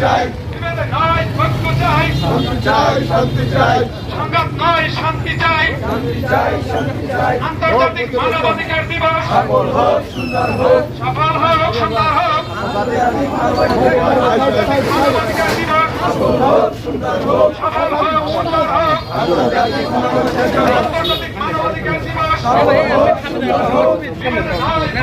চাই। শান্তি চাই শান্তি চাই। সংঘাত নয় শান্তি চাই শান্তি চাই। শান্তি চাই আন্তর্জাতিক মানবাধিকার দিবস। সফল হোক সুন্দর হোক। সফল হোক সুন্দর হোক। আন্তর্জাতিক মানবাধিকার মানবাধিকার দিবস। সফল হোক সুন্দর হোক। সফল হোক সুন্দর হোক। আন্তর্জাতিক মানবাধিকার দিবস। সফল হোক সুন্দর হোক।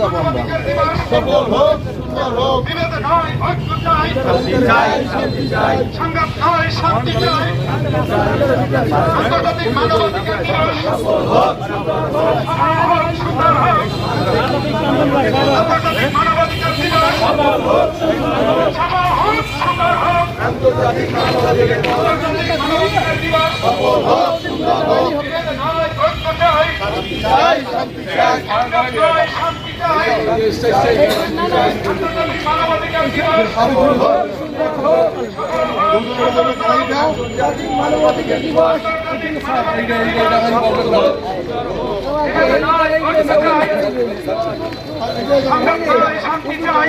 মানবাধিকার দিবস। সফল মানবাধিকার সফল হোক সুন্দর হোক মানবাধিকার দিবস শান্তি চাই